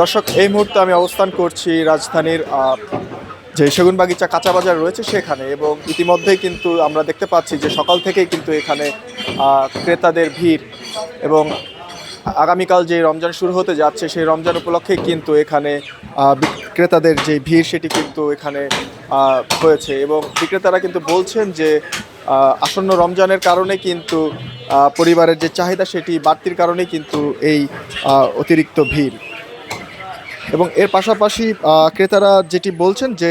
দর্শক, এই মুহূর্তে আমি অবস্থান করছি রাজধানীর যে সেগুন বাগিচা কাঁচা বাজার রয়েছে সেখানে এবং ইতিমধ্যেই কিন্তু আমরা দেখতে পাচ্ছি যে সকাল থেকেই কিন্তু এখানে ক্রেতাদের ভিড় এবং আগামীকাল যে রমজান শুরু হতে যাচ্ছে সেই রমজান উপলক্ষে কিন্তু এখানে বিক্রেতাদের যে ভিড় সেটি কিন্তু এখানে হয়েছে এবং বিক্রেতারা কিন্তু বলছেন যে আসন্ন রমজানের কারণে কিন্তু পরিবারের যে চাহিদা সেটি বাড়তির কারণে কিন্তু এই অতিরিক্ত ভিড়। এবং এর পাশাপাশি ক্রেতারা যেটি বলছেন যে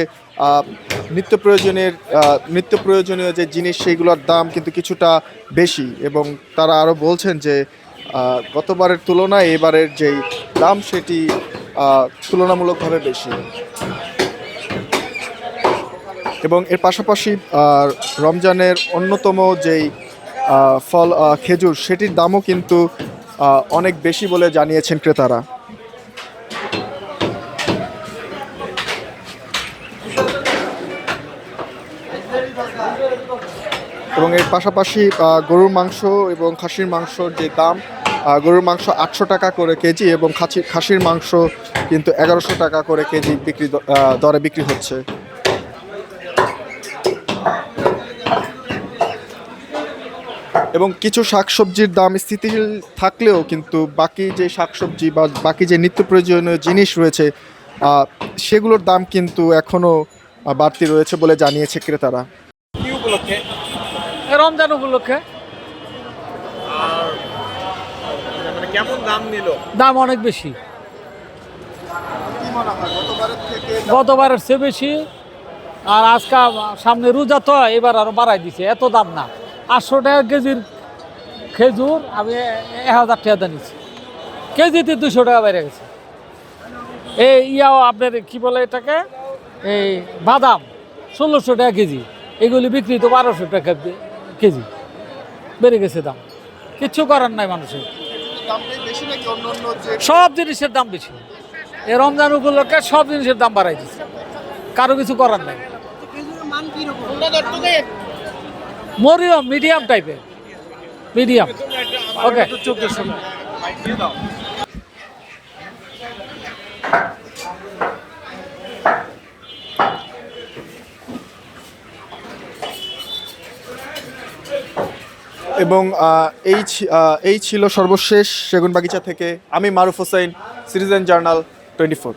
নিত্য প্রয়োজনের নিত্য প্রয়োজনীয় যে জিনিস, সেইগুলোর দাম কিন্তু কিছুটা বেশি এবং তারা আরও বলছেন যে গতবারের তুলনায় এবারের যেই দাম সেটি তুলনামূলকভাবে বেশি। এবং এর পাশাপাশি রমজানের অন্যতম যেই ফল খেজুর, সেটির দামও কিন্তু অনেক বেশি বলে জানিয়েছেন ক্রেতারা। এবং এর পাশাপাশি গরুর মাংস এবং খাসির মাংসর যে দাম গরুর মাংস আটশো টাকা করে কেজি এবং খাসি, খাসির মাংস কিন্তু এগারোশো টাকা করে কেজি বিক্রি দরে বিক্রি হচ্ছে। এবং কিছু শাকসবজির দাম স্থিতিশীল থাকলেও কিন্তু বাকি যে শাকসবজি বা বাকি যে নিত্য প্রয়োজনীয় জিনিস রয়েছে সেগুলোর দাম কিন্তু এখনও বাড়তি রয়েছে বলে জানিয়েছে ক্রেতারা। উপলক্ষে? রমজান উপলক্ষে। মানে কেমন দাম নিল? দাম অনেক বেশি। গতবারের চেয়ে বেশি। আর আজকে সামনে রোজা তো এবার আরও বাড়াই দিছে এত দাম না। আটশো টাকা কেজির খেজুর আমি এক হাজার টাকা নিচ্ছি কেজিতে দুশো টাকা বেড়ে গেছে। এই ইয়াও আপনার কি বলে এটাকে? এই বাদাম ষোলোশো টাকা কেজি। এগুলি বিক্রি তো বারোশো টাকা কেজি। বেড়ে গেছে দাম। কিচ্ছু করার নাই মানুষের। সব জিনিসের দাম বেশি। এই রমজান উপলক্ষে সব জিনিসের দাম বাড়াই দিচ্ছে কারও কিছু করার নাই। মরিয়ম, মিডিয়াম টাইপের। মিডিয়াম। ওকে। এবং এই এই ছিল সর্বশেষ সেগুন বাগিচা থেকে আমি Maruf Hossain, citizen journal twenty four.